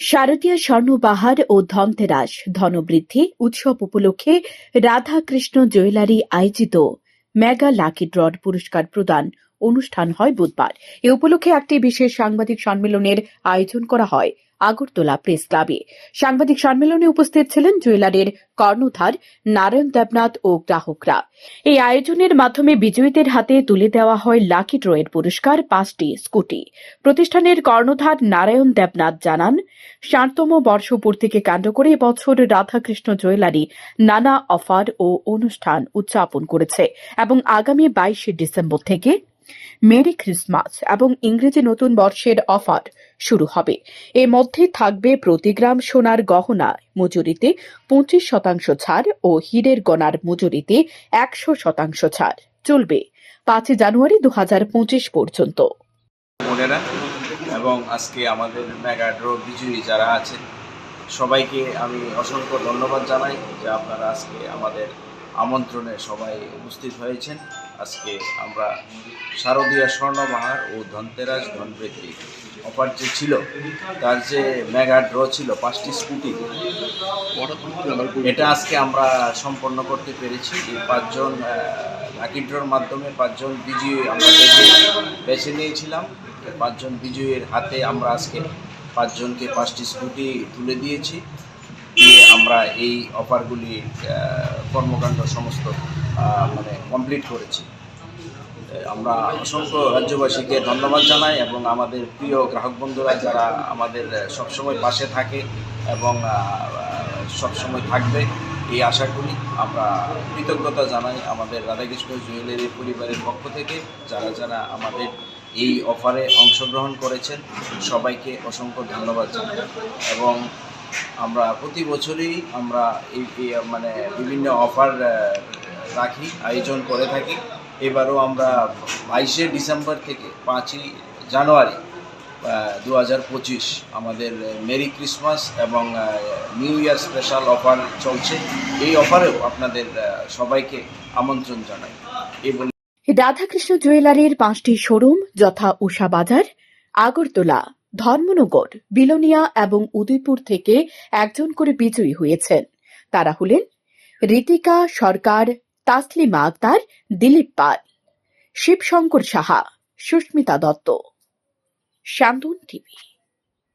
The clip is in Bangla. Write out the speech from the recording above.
শারদীয় স্বর্ণবাহার ও ধনতেরাস ধনবৃদ্ধি উৎসব উপলক্ষে রাধাকৃষ্ণ জুয়েলারি আয়োজিত মেগা লাকি ড্রড পুরস্কার প্রদান অনুষ্ঠান হয় বুধবার। এ উপলক্ষে একটি বিশেষ সাংবাদিক সম্মেলনের আয়োজন করা হয়। আগরতলা প্রেস ক্লাবে। সাংবাদিক সম্মেলনে উপস্থিত ছিলেন জুয়েলারের কর্ণধার নারায়ণ দেবনাথ ও গ্রাহকরা। এই আয়োজনের মাধ্যমে বিজয়ীদের হাতে তুলে দেওয়া হয় লাকি ড্রয়ের পুরস্কার, পাঁচটি স্কুটি। প্রতিষ্ঠানের কর্ণধার নারায়ণ দেবনাথ জানান, ষাটতম বর্ষপূর্তিকে কেন্দ্র করে এবছর রাধাকৃষ্ণ জুয়েলারি নানা অফার ও অনুষ্ঠান উদযাপন করেছে এবং আগামী বাইশে ডিসেম্বর থেকে মেরি ক্রিসমাস এবং ইংরেজি নতুন বর্ষের অফার শুরু হবে। এর মধ্যে থাকবে প্রতি গ্রাম সোনার গহনা, মজুরিতে পঁচিশ শতাংশ ছাড় ও হীরের গনার মজুরিতে একশো শতাংশ ছাড়। চলবে পাঁচই জানুয়ারি দু হাজার পঁচিশ পর্যন্ত। এবং আজকে আমাদের মেগা ড্র বিজয়ী যারা আছেন, সবাইকে আমি অসংখ্য ধন্যবাদ জানাই যে আপনারা আজকে আমাদের আমন্ত্রণে সবাই উপস্থিত হয়েছেন। আজকে আমরা শারদীয় স্বর্ণবাহার ও ধনতেরাস ধনবৃদ্ধি অফার যে ছিল। তার যে মেগা ড্র ছিল, পাঁচটি স্কুটি, এটা আজকে আমরা সম্পন্ন করতে পেরেছি। এই পাঁচজন লাকি ড্রর মাধ্যমে পাঁচজন বিজয়ী আমরা বেছে নিয়েছিলাম। পাঁচজন বিজয়ীর হাতে আমরা আজকে পাঁচজনকে পাঁচটি স্কুটি তুলে দিয়েছি। দিয়ে আমরা এই অফারগুলি কর্মকাণ্ড সমস্ত মানে কমপ্লিট করেছি। আমরা অসংখ্য রাজ্যবাসীকে ধন্যবাদ জানাই এবং আমাদের প্রিয় গ্রাহক বন্ধুরা যারা আমাদের সবসময় পাশে থাকে এবং সবসময় থাকবে, এই আশা করি আমরা কৃতজ্ঞতা জানাই আমাদের রাধাকৃষ্ণ জুয়েলারি পরিবারের পক্ষ থেকে, যারা যারা আমাদের এই অফারে অংশগ্রহণ করেছেন, সবাইকে অসংখ্য ধন্যবাদ জানাই। এবং আমরা প্রতি বছরই আমরা মানে বিভিন্ন অফার রাখি, আয়োজন করে থাকি। এবারও আমরা বাইশে ডিসেম্বর থেকে পাঁচই জানুয়ারি দু পঁচিশ আমাদের মেরি ক্রিসমাস এবং নিউ ইয়ার স্পেশাল অফার চলছে। এই অফারেও আপনাদের সবাইকে আমন্ত্রণ জানাই। এই বলে রাধাকৃষ্ণ জুয়েলারির পাঁচটি শোরুম, যথা উষা বাজার, আগরতলা। ধর্মনগর, বিলোনিয়া এবং উদয়পুর থেকে একজন করে বিজয়ী হয়েছেন। তারা হলেন ঋতিকা সরকার, তাসলিমা আক্তার, দিলীপ পাল, শিবশঙ্কর সাহা, সুস্মিতা দত্ত। শান্তন টিভি।